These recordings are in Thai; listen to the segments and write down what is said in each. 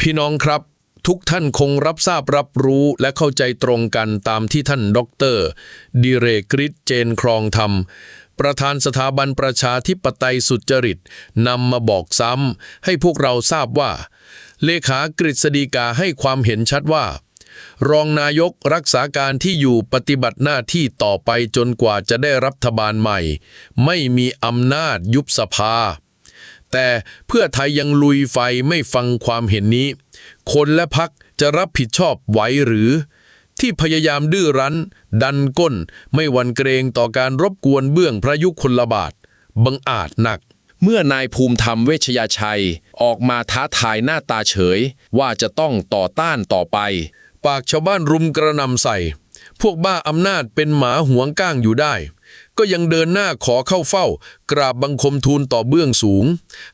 พี่น้องครับทุกท่านคงรับทราบรับรู้และเข้าใจตรงกันตามที่ท่านด็อกเตอร์ดิเรกฤทธิ์เจนครองธรรม ประธานสถาบันประชาธิปไตยสุจริตนำมาบอกซ้ำให้พวกเราทราบว่า เลขากฤษฎีกาให้ความเห็นชัดว่า รองนายกรักษาการที่อยู่ปฏิบัติหน้าที่ต่อไปจนกว่าจะได้รัฐบาลใหม่ ไม่มีอำนาจยุบสภา แต่เพื่อไทยยังลุยไฟไม่ฟังความเห็นนี้ คนและพักจะรับผิดชอบไหวหรือ ที่พยายามดื้อรั้น ดันก้น ไม่หวันเกรงต่อการรบกวนเบื้องพระยุคลบาท บังอาจหนัก เมื่อนายภูมิธรรมเวชยาชัย ออกมาท้าทายหน้าตาเฉย ว่าจะต้องต่อต้านต่อไป ปากชาวบ้านรุมกระนำใส่ พวกบ้าอำนาจเป็นหมาหวงก้างอยู่ได้ ก็ยังเดินหน้าขอเข้าเฝ้า กราบบังคมทูลต่อเบื้องสูง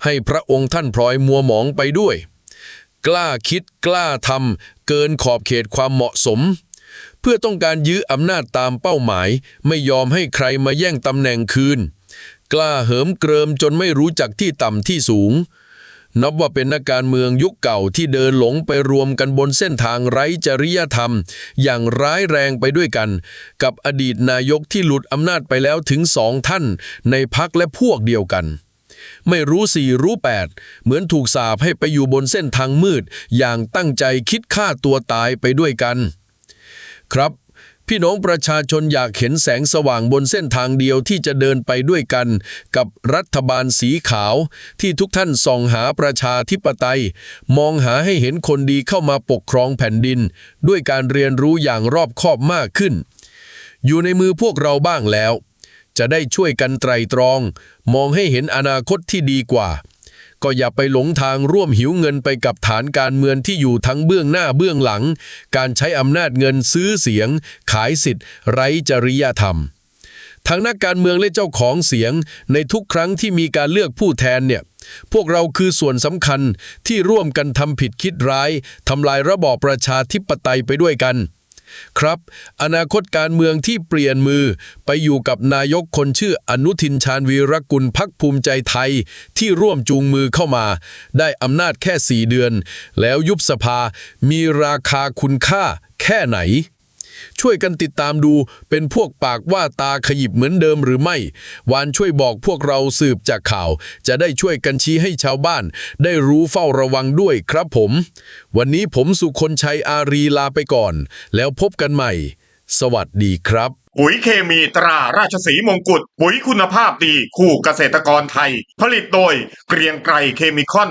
ให้พระองค์ท่านพลอยมัวหมองไปด้วย กล้าคิดกล้าทำเกินขอบเขตความเหมาะสม เพื่อต้องการยื้ออำนาจตามเป้าหมาย ไม่ยอมให้ใครมาแย่งตำแหน่งคืน กล้าเหิมเกริมจนไม่รู้จักที่ต่ำที่สูง นับว่าเป็นนักการเมืองยุคเก่าที่เดินหลงไปรวมกันบนเส้นทางไร้จริยธรรม อย่างร้ายแรงไปด้วยกัน กับอดีตนายกที่หลุดอำนาจไปแล้วถึงสองท่าน ในพักและพวกเดียวกัน ไม่รู้สี่รู้แปดเหมือนถูกสาปให้ไปอยู่บนเส้นทางมืด อย่างตั้งใจคิดฆ่าตัวตายไปด้วยกัน ครับ พี่น้องประชาชนอยากเห็นแสงสว่างบนเส้นทางเดียวที่จะเดินไปด้วยกัน กับรัฐบาลสีขาว ที่ทุกท่านส่องหาประชาธิปไตย มองหาให้เห็นคนดีเข้ามาปกครองแผ่นดิน ด้วยการเรียนรู้อย่างรอบคอบมากขึ้น อยู่ในมือพวกเราบ้างแล้ว จะได้ช่วยกันไตรตรอง มองให้เห็นอนาคตที่ดีกว่า ก็อย่าไปหลงทางร่วมหิวเงินไปกับฐานการเมืองที่อยู่ทั้งเบื้องหน้าเบื้องหลัง การใช้อำนาจเงินซื้อเสียง ขายสิทธิ์ ไร้จริยธรรมทั้งนักการเมืองและเจ้าของเสียง ในทุกครั้งที่มีการเลือกผู้แทนเนี่ย พวกเราคือส่วนสำคัญที่ร่วมกันทำผิดคิดร้ายทำลายระบอบประชาธิปไตยไปด้วยกัน ครับ อนาคตการเมืองที่เปลี่ยนมือไปอยู่กับนายกคนชื่ออนุทินชาญวีรกุลพักภูมิใจไทย ที่ร่วมจูงมือเข้ามา ได้อำนาจแค่ 4 เดือน แล้วยุบสภามีราคาคุณค่าแค่ไหน ช่วยกันติดตามดูเป็นพวกปากว่าตาขยิบเหมือนเดิมหรือไม่ วานช่วยบอกพวกเราสืบจากข่าว จะได้ช่วยกันชี้ให้ชาวบ้าน ได้รู้เฝ้าระวังด้วยครับผม วันนี้ผมสุคนชัยอารีลาไปก่อน แล้วพบกันใหม่ สวัสดีครับ ปุ๋ยเคมีตราราชสีมงกุฎปุ๋ยคุณภาพดี คู่เกษตรกรไทย ผลิตโดยเกรียงไกรเคมีคอน